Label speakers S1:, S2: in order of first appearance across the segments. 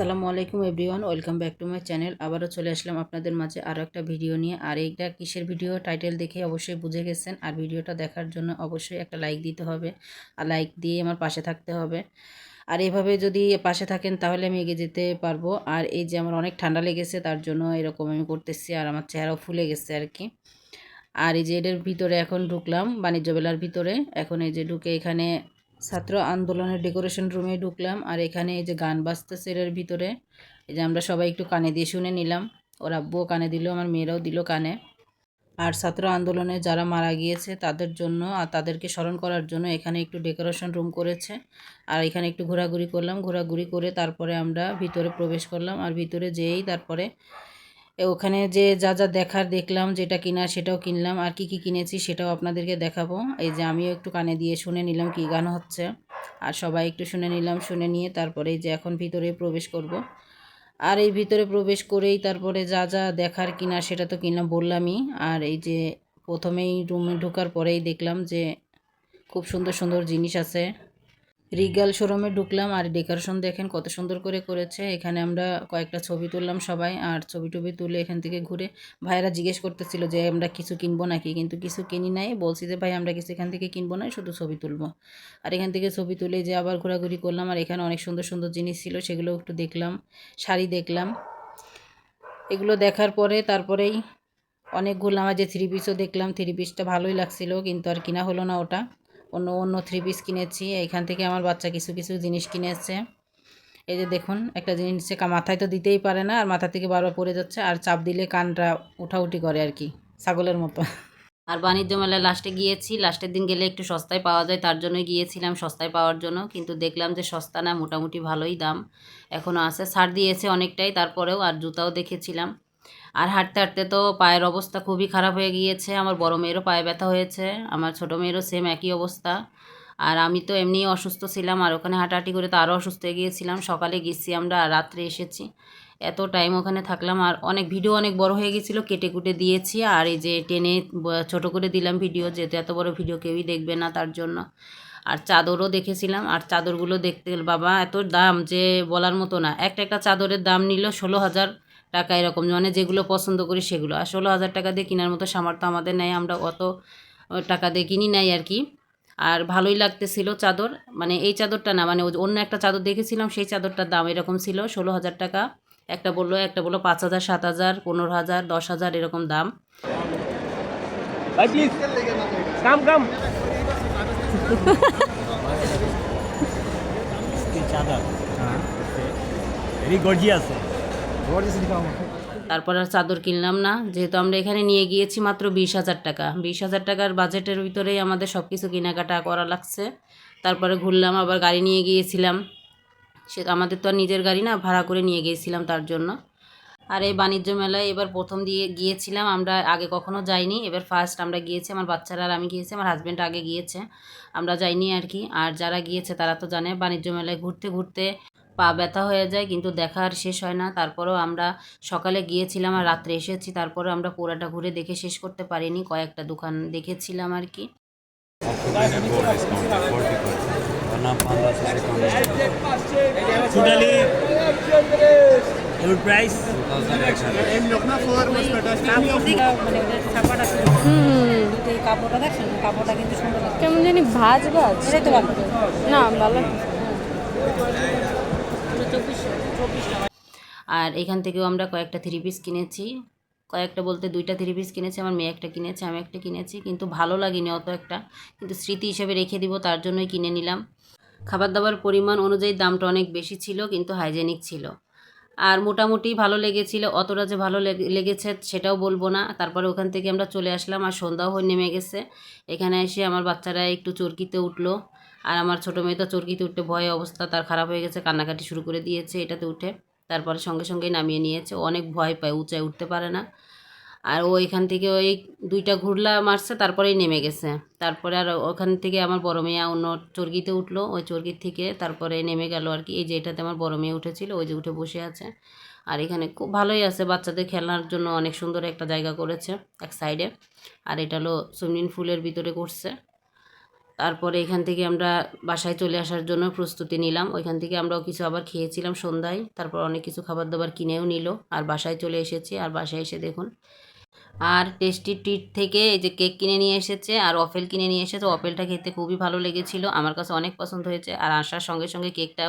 S1: আসসালামু আলাইকুম everyone, welcome back to my channel. আবারও চলে আসলাম আপনাদের মাঝে আরও একটা ভিডিও নিয়ে। আর এইটা কিসের ভিডিও? টাইটেল দেখে অবশ্যই বুঝে গেছেন। আর ভিডিওটা দেখার জন্য অবশ্যই একটা লাইক দিতে হবে। আর লাইক দিয়ে আমার পাশে থাকতে হবে। আর এভাবে যদি পাশে থাকেন তাহলে আমি এগিয়ে যেতে পারব। আর এই যে আমার অনেক ঠান্ডা লেগেছে, তার জন্য এরকম আমি করতেছি আর আমার চেহারাও ফুলে গেছে আর কি। আর এই যে এটার ভিতরে এখন ঢুকলাম, বাণিজ্য মেলার ভিতরে। এখন এই যে ঢুকে এখানে ছাত্র আন্দোলনের ডেকোরেশন রুমে ঢুকলাম আর এখানে এই যে গান বাজতেছে এর ভিতরে, এই যে আমরা সবাই একটু কানে দিয়ে শুনে নিলাম। ওর আব্বুও কানে দিল, আমার মেয়েরাও দিল কানে। আর ছাত্র আন্দোলনে যারা মারা গিয়েছে তাদের জন্য আর তাদেরকে স্মরণ করার জন্য এখানে একটু ডেকোরেশন রুম করেছে। আর এখানে একটু ঘোরাঘুরি করলাম, ঘোরাঘুরি করে তারপরে আমরা ভিতরে প্রবেশ করলাম। আর ভিতরে যেয়েই তারপরে ওখানে যে যা যা দেখার দেখলাম, যেটা কিনা সেটাও কিনলাম। আর কি কি কিনেছি সেটাও আপনাদেরকে দেখাবো। এই যে আমিও একটু কানে দিয়ে শুনে নিলাম কী গান হচ্ছে। আর সবাই একটু শুনে নিলাম, শুনে নিয়ে তারপরে যে এখন ভিতরে প্রবেশ করব। আর এই ভিতরে প্রবেশ করেই তারপরে যা যা দেখার কিনা সেটা তো কিনলাম, বললামই। আর এই যে প্রথমেই রুমে ঢোকার পরেই দেখলাম যে খুব সুন্দর সুন্দর জিনিস আছে। রিগাল শোরুমে ঢুকলাম আর ডেকোরেশন দেখেন কত সুন্দর করে করেছে। এখানে আমরা কয়েকটা ছবি তুললাম সবাই আর ছবি টবি তুলে এখান থেকে ঘুরে ভাইয়েরা জিজ্ঞেস করতেছিল যে আমরা কিছু কিনবো নাকি? কিন্তু কিছু কিনি নাই। বলছি যে, ভাই, আমরা কিছু এখান থেকে কিনবো না শুধু ছবি তুলবো। আর এখান থেকে ছবি তুলে যে আবার ঘোরাঘুরি করলাম আর এখানে অনেক সুন্দর সুন্দর জিনিস ছিল, সেগুলো একটু দেখলাম, শাড়ি দেখলাম। এগুলো দেখার পরে তারপরেই অনেক ঘুরলাম আর যে থ্রি পিসও দেখলাম থ্রি পিসটা ভালোই লাগছিল, কিন্তু আর কিনা হলো না ওটা। অন্য অন্য থ্রি পিস কিনেছি। এইখান থেকে আমার বাচ্চা কিছু কিছু জিনিস কিনেছে। এই যে দেখুন, একটা জিনিস মাথায় তো দিতেই পারে না, আর মাথা থেকে বারবার পড়ে যাচ্ছে, আর চাপ দিলে কানটা উঠাউঠি করে আর কি, ছাগলের মতো। আর বাণিজ্য মেলায় লাস্টে গিয়েছি লাস্টের দিন গেলে একটু সস্তায় পাওয়া যায়, তার জন্যই গিয়েছিলাম সস্তায় পাওয়ার জন্য, কিন্তু দেখলাম যে সস্তা না, মোটামুটি ভালোই দাম। এখনও আছে, ছাড় দিয়েছে অনেকটাই, তারপরেও আর জুতাও দেখেছিলাম। আর হাঁটতে হাঁটতে তো পায়ের অবস্থা খুবই খারাপ হয়ে গিয়েছে। আমার বড় মেয়েরও পায়ে ব্যথা হয়েছে, আমার ছোটো মেয়েরও সেম একই অবস্থা। আর আমি তো এমনিই অসুস্থ ছিলাম, আর ওখানে হাঁটাহাঁটি করে তো আরও অসুস্থ হয়ে গিয়েছিলাম। সকালে গেছি আমরা, আর রাত্রে এসেছি। এত টাইম ওখানে থাকলাম, আর অনেক ভিডিও অনেক বড় হয়ে গেছিল কেটে কুটে দিয়েছি। আর এই যে টেনে ছোট করে দিলাম ভিডিও যেহেতু এত বড় ভিডিও কেউই দেখবে না তার জন্য। আর চাদরও দেখেছিলাম, আর চাদরগুলো দেখতে, বাবা এত দাম যে বলার মতো না। একটা একটা চাদরের দাম নিল ষোলো হাজার। টাকা এরকম মানে যেগুলো পছন্দ করি সেগুলো। আর ষোলো হাজার টাকা দিয়ে কেনার মতো সামর্থ্য আমাদের নেই আমরা অত টাকা দিয়ে কিনি নাই আর কি। আর ভালোই লাগতেছিল চাদর মানে এই চাদরটা না মানে অন্য একটা চাদর দেখেছিলাম সেই চাদরটার দাম এরকম ছিল ষোলো হাজার টাকা। একটা বলল একটা বলল পাঁচ হাজার সাত হাজার পনেরো হাজার দশ হাজার এরকম দাম।
S2: come. চাদর? ভেরি গর্জিয়াস
S1: তারপর আর চাদর কিনলাম না। যেহেতু আমরা এখানে নিয়ে গিয়েছি মাত্র বিশ হাজার টাকা। বিশ হাজার টাকার বাজেটের ভিতরেই আমাদের সব কিছু কেনাকাটা করা লাগছে। তারপরে ঘুরলাম, আবার গাড়ি নিয়ে গিয়েছিলাম। সে আমাদের তো আর নিজের গাড়ি না, ভাড়া করে নিয়ে গিয়েছিলাম তার জন্য। আর এই বাণিজ্য মেলায় এবার প্রথম দিয়ে গিয়েছিলাম, আমরা আগে কখনো যাইনি। এবার ফার্স্ট আমরা গিয়েছি, আমার বাচ্চারা আর আমি গিয়েছি, আমার হাজব্যান্ড আগে গিয়েছে। আমরা যাইনি আর কি। আর যারা গিয়েছে তারা তো জানে, বাণিজ্য মেলায় ঘুরতে ঘুরতে পা ব্যথা হয়ে যায় কিন্তু দেখা আর শেষ হয় না। তারপরেও আমরা সকালে গিয়েছিলাম আর রাত্রে এসেছি তারপরেও আমরা পুরাটা ঘুরে দেখে শেষ করতে পারিনি কয়েকটা দোকান দেখেছিলাম আর কি।
S2: টোটালি
S1: কাপড়টা দেখছেন কাপড়টা কিন্তু সুন্দর
S3: কেমন জানি ভাজ ভাজ না ভালো।
S1: আর এখান থেকেও আমরা কয়েকটা থ্রি পিস কিনেছি। কয়েকটা বলতে দুইটা থ্রি পিস কিনেছি, আমার মেয়ে একটা কিনেছে, আমি একটা কিনেছি, কিন্তু ভালো লাগেনি অত একটা। কিন্তু স্মৃতি হিসেবে রেখে দিব, তার জন্যই কিনে নিলাম। খাবার দাবার পরিমাণ অনুযায়ী দামটা অনেক বেশি ছিল, কিন্তু হাইজেনিক ছিল। আর মোটামুটি ভালো লেগেছিল, অতটা যে ভালো লেগে- লেগেছে সেটাও বলব না। তারপরে ওখান থেকে আমরা চলে আসলাম আর সন্ধ্যাও হয়ে নেমে গেছে। এখানে এসে আমার বাচ্চারা একটু চরকিতে উঠল। আর আমার ছোটো মেয়ে তো চরকিতে উঠতে ভয়ে অবস্থা, তার খারাপ হয়ে গেছে, কান্নাকাটি শুরু করে দিয়েছে এটাতে উঠে। তারপরে সঙ্গে সঙ্গে নামিয়ে নিয়েছে অনেক ভয় পায়, উঁচায় উঠতে পারে না। আর ও এখান থেকে ওই দুইটা ঘুরলা মারছে, তারপরেই নেমে গেছে। তারপরে আর ওখান থেকে আমার বড় মেয়ে অন্য চর্গিতে উঠল, ওই চর্গির থেকে তারপরে নেমে গেল আর কি। এই যে এটাতে আমার বড় মেয়ে উঠেছিল, ওই যে উঠে বসে আছে। আর এখানে খুব ভালোই আছে, বাচ্চাদের খেলার জন্য অনেক সুন্দর একটা জায়গা করেছে এক সাইডে আর এটা হলো সুইমিং পুলের ভিতরে করছে। তারপরে এখান থেকে আমরা বাসায় চলে আসার জন্য প্রস্তুতি নিলাম। ওইখান থেকে আমরাও কিছু আবার খেয়েছিলাম সন্ধ্যায়। তারপর অনেক কিছু খাবার দাবার কিনেও নিল। আর বাসায় চলে এসেছি। আর বাসায় এসে দেখুন। আর টেস্টি ট্রিট থেকে এই যে কেক কিনে নিয়ে এসেছে আর অফেল কিনে নিয়ে এসেছে। অফেলটা খেতে খুবই ভালো লেগেছিল। আমার কাছে অনেক পছন্দ হয়েছে। আর আসার সঙ্গে সঙ্গে কেকটা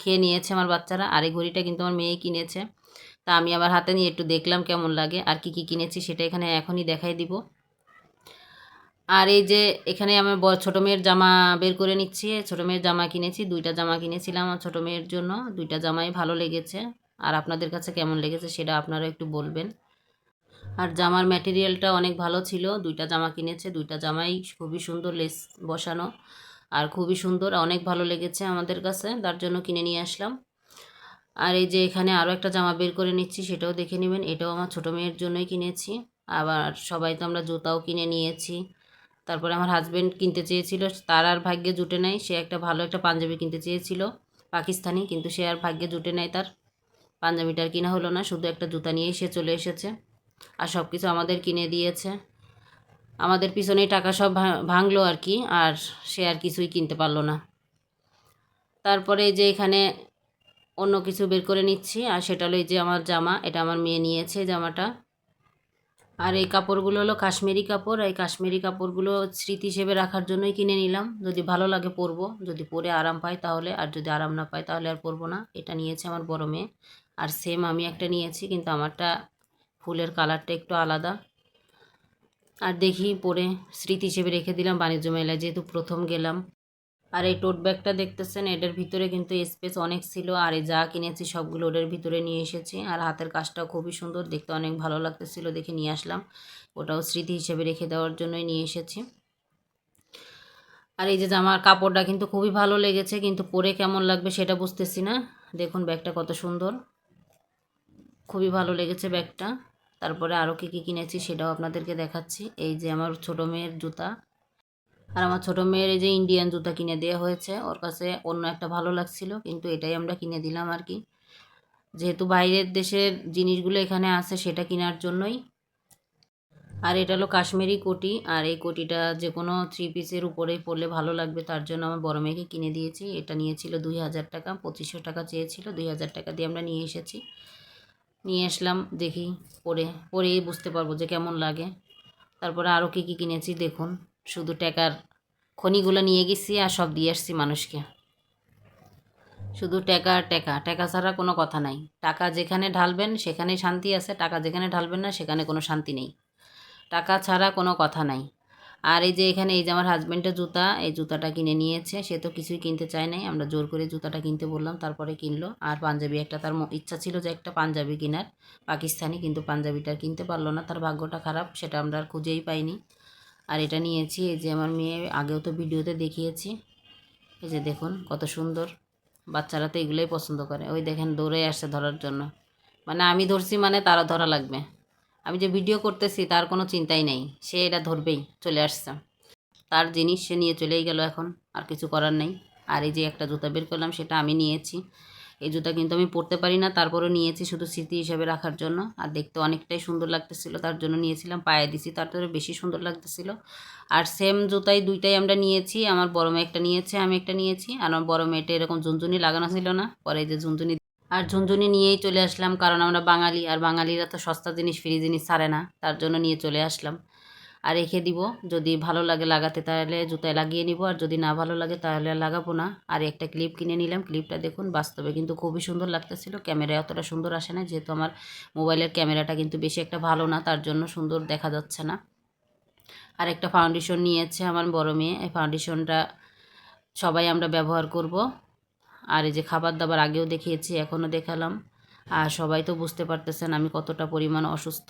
S1: খেয়ে নিয়েছে আমার বাচ্চারা। আর এই ঘড়িটা কিন্তু আমার মেয়ে কিনেছে। তা আমি আবার হাতে নিয়ে একটু দেখলাম কেমন লাগে। আর কি কি কিনেছি সেটা এখানে এখনই দেখাই দিব। আর এই যে এখানে আমার ছোটো মেয়ের জামা বের করে নিচ্ছি। ছোটো মেয়ের জামা কিনেছি, দুইটা জামা কিনেছিলাম আমার ছোটো মেয়ের জন্য। দুইটা জামাই ভালো লেগেছে। আর আপনাদের কাছে কেমন লেগেছে সেটা আপনারা একটু বলবেন। আর জামার ম্যাটেরিয়ালটা অনেক ভালো ছিল। দুইটা জামা কিনেছে, দুইটা জামাই খুবই সুন্দর লেস বসানো। আর খুবই সুন্দর, অনেক ভালো লেগেছে আমাদের কাছে, তার জন্য কিনে নিয়ে আসলাম। আর এই যে এখানে আরও একটা জামা বের করে নিচ্ছি, সেটাও দেখে নেবেন। এটাও আমার ছোটো মেয়ের জন্যই কিনেছি। আবার সবাই তো আমরা জুতাও কিনে নিয়েছি। তারপরে আমার হাজব্যান্ড কিনতে চেয়েছিল, তার আর ভাগ্যে জুটে নাই, সে একটা ভালো একটা পাঞ্জাবি কিনতে চেয়েছিল, পাকিস্তানি, কিন্তু সে আর ভাগ্যে জুটে নাই তার। পাঞ্জাবিটার কিনা হলো না, শুধু একটা জুতা নিয়েই সে চলে এসেছে আর সব কিছু আমাদের কিনে দিয়েছে। আমাদের পিছনেই টাকা সব ভাঙলো আর কি, আর সে আর কিছুই কিনতে পারল না। তারপরে যে এখানে অন্য কিছু বের করে নিচ্ছি, আর সেটা হলো এই যে আমার জামা, এটা আমার মেয়ে নিয়েছে জামাটা। আর এই কাপড়গুলো হলো কাশ্মীরি কাপড় এই কাশ্মীরি কাপড়গুলো স্মৃতি হিসেবে রাখার জন্যই কিনে নিলাম। যদি ভালো লাগে পরবো, যদি পরে আরাম পাই তাহলে, আর যদি আরাম না পাই তাহলে আর পরবো না। এটা নিয়েছে আমার বড় মেয়ে। আর সেম আমি একটা নিয়েছি, কিন্তু আমারটা ফুলের কালারটা একটু আলাদা। আর দেখি পরে স্মৃতি হিসেবে রেখে দিলাম বাণিজ্য মেলায়, যেহেতু প্রথম গেলাম। আর এই টোট ব্যাগটা দেখতেছেন, এটার ভিতরে কিন্তু স্পেস অনেক ছিল, আর এই যা কিনেছি সবগুলো ওটার ভিতরে নিয়ে এসেছি। আর হাতের কাজটাও খুবই সুন্দর, দেখতে অনেক ভালো লাগতেছিল, দেখে নিয়ে আসলাম। ওটাও স্মৃতি হিসেবে রেখে দেওয়ার জন্যই নিয়ে এসেছি। আর এই যে জামার কাপড়টা কিন্তু খুবই ভালো লেগেছে, কিন্তু পরে কেমন লাগবে সেটা বুঝতেছি না। দেখুন ব্যাগটা কত সুন্দর। খুবই ভালো লেগেছে ব্যাগটা। তারপরে আরও কী কী কিনেছি সেটাও আপনাদেরকে দেখাচ্ছি। এই যে আমার ছোটো মেয়ের জুতা আর আমার ছোটো মেয়ের এই যে ইন্ডিয়ান জুতা কিনে দেওয়া হয়েছে, ওর কাছে অন্য একটা ভালো লাগছিল, কিন্তু এটাই আমরা কিনে দিলাম আর কি। যেহেতু বাইরের দেশের জিনিসগুলো এখানে আছে, সেটা কেনার জন্যই। আর এটা হলো কাশ্মীরি কোটি, আর এই কোটিটা যে কোনো থ্রি পিসের উপরেই পরলে ভালো লাগবে, তার জন্য আমার বড় মেয়েকে কিনে দিয়েছি। এটা নিয়েছিল দুই হাজার টাকা, পঁচিশশো টাকা চেয়েছিল, দুই হাজার টাকা দিয়ে আমরা নিয়ে এসেছি। নিয়ে আসলাম, দেখি পরে, পরেই বুঝতে পারব যে কেমন লাগে। তারপরে আরও কী কী কিনেছি, দেখুন। শুধু টাকার খনিগুলো নিয়ে গেছি আর সব দিয়ে আসছি মানুষকে। শুধু টাকা টাকা। টাকা ছাড়া কোনো কথা নাই। টাকা যেখানে ঢালবেন, সেখানেই শান্তি আছে। টাকা যেখানে ঢালবেন না, সেখানে কোনো শান্তি নেই। টাকা ছাড়া কোনো কথা নাই। আর এই যে এখানে, এই যে আমার হাজব্যান্ডের জুতা, এই জুতাটা কিনে নিয়েছে। সে তো কিছুই কিনতে চায় নাই। আমরা জোর করে জুতাটা কিনতে বললাম, তারপরে কিনলো। আর পাঞ্জাবি একটা তার ইচ্ছা ছিল যে একটা পাঞ্জাবি কেনার। পাকিস্তানি, কিন্তু পাঞ্জাবিটা কিনতে পারল না। তার ভাগ্যটা খারাপ, সেটা আমরা আর খুঁজেই পাইনি। আর এটা নিয়েছি, এই যে আমার মেয়ে আগেও তো ভিডিওতে দেখিয়েছি। এই যে দেখুন কত সুন্দর। বাচ্চারা তো এগুলোই পছন্দ করে। ওই দেখেন দৌড়ে আসছে ধরার জন্য। মানে আমি ধরছি মানে তারা ধরা লাগবে। আমি যে ভিডিও করতেছি তার কোনো চিন্তাই নেই। সে এটা ধরবেই, চলে আসছে। তার জিনিস সে নিয়ে চলেই গেল এখন, আর কিছু করার নেই। আর এই যে একটা জুতা বের করলাম, সেটা আমি নিয়েছি। এই জুতা কিন্তু আমি পরতে পারি না। তারপরেও নিয়েছি শুধু স্মৃতি হিসাবে রাখার জন্য। আর দেখতে অনেকটাই সুন্দর লাগতেছিল, তার জন্য নিয়েছিলাম, পায়ে দিছি, তার থেকে বেশি সুন্দর লাগতেছিল। আর সেম জুতাই দুইটাই আমরা নিয়েছি, আমার বড় মেয়ে একটা নিয়েছে, আমি একটা নিয়েছি, আর আমার বড় মেয়েটা এরকম ঝুনঝুনি লাগানো ছিল না, পরে যে ঝুনঝুনি আর ঝুনঝুনি নিয়েই চলে আসলাম, কারণ আমরা বাঙালি, আর বাঙালিরা তো সস্তা জিনিস ফ্রি জিনিস ছাড়ে না, তার জন্য নিয়ে চলে আসলাম। আর রেখে দিব। যদি ভালো লাগে লাগাতে তাহলে জুতায় লাগিয়ে নিব। আর যদি না ভালো লাগে তাহলে লাগাবো না। আর একটা ক্লিপ কিনে নিলাম। ক্লিপটা দেখুন, বাস্তবে কিন্তু খুবই সুন্দর লাগতেছিল। ক্যামেরায় অতটা সুন্দর আসে না। যেহেতু আমার মোবাইলের ক্যামেরাটা কিন্তু বেশি একটা ভালো না, তার জন্য সুন্দর দেখা যাচ্ছে না। আর একটা ফাউন্ডেশন নিয়েছে আমার বড় মেয়ে। এই ফাউন্ডেশনটা সবাই আমরা ব্যবহার করব। আর এই যে খাবার দাবার আগেও দেখিয়েছি, এখনও দেখালাম। আর সবাই তো বুঝতে পারতেছেন আমি কতটা পরিমাণ অসুস্থ।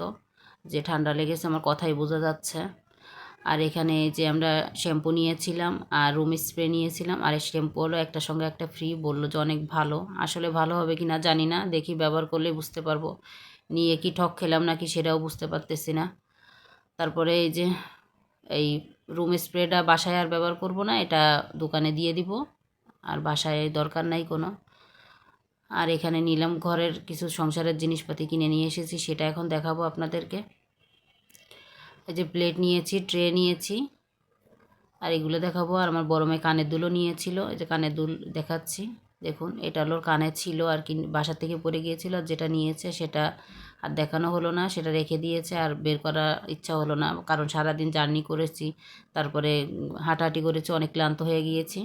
S1: যে ঠান্ডা লেগেছে, আমার কথাই বোঝা যাচ্ছে। আর এখানে যে আমরা শ্যাম্পু নিয়েছিলাম আর রুম স্প্রে নিয়েছিলাম, আর এই শ্যাম্পু হলো একটা সঙ্গে একটা ফ্রি বলল যে অনেক ভালো। আসলে ভালো হবে কি না জানি না, দেখি ব্যবহার করলে বুঝতে পারব। নিয়ে কি ঠক খেলাম নাকি সেটাও বুঝতে পারতেছি না। তারপরে এই যে এই রুম স্প্রেটা বাসায় আর ব্যবহার করব না, এটা দোকানে দিয়ে দিব। আর বাসায় দরকার নাই কোনো। আর এখানে নিলাম ঘরের কিছু সংসারের জিনিসপাতি কিনে নিয়ে এসেছি, সেটা এখন দেখাবো আপনাদেরকে। এই যে প্লেট নিয়েছি, ট্রে নিয়েছি, আর এগুলো দেখাবো। আর আমার বড় মেয়ে কানের দুলও নিয়েছিল, এই যে কানের দুল দেখাচ্ছি। দেখুন, এটা হলো কানে ছিল আর কি বাসা থেকে পড়ে গিয়েছিল, আর যেটা নিয়েছে সেটা আর দেখানো হলো না, সেটা রেখে দিয়েছে, আর বের করার ইচ্ছা হলো না। কারণ সারাদিন জার্নি করেছি, তারপরে হাঁটাহাঁটি করেছি, অনেক ক্লান্ত হয়ে গিয়েছি।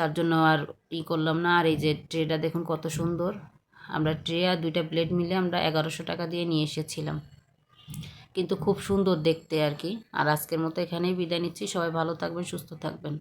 S1: তার জন্য আর ই করলাম না। আর এই যে ট্রেটা দেখুন কত সুন্দর। আমরা ট্রে আর দুইটা প্লেট মিলে আমরা এগারোশো টাকা দিয়ে নিয়ে এসেছিলাম। কিন্তু খুব সুন্দর দেখতে আর কি। আর আজকের মতো এখানেই বিদায় নিচ্ছি। সবাই ভালো থাকবেন, সুস্থ থাকবেন।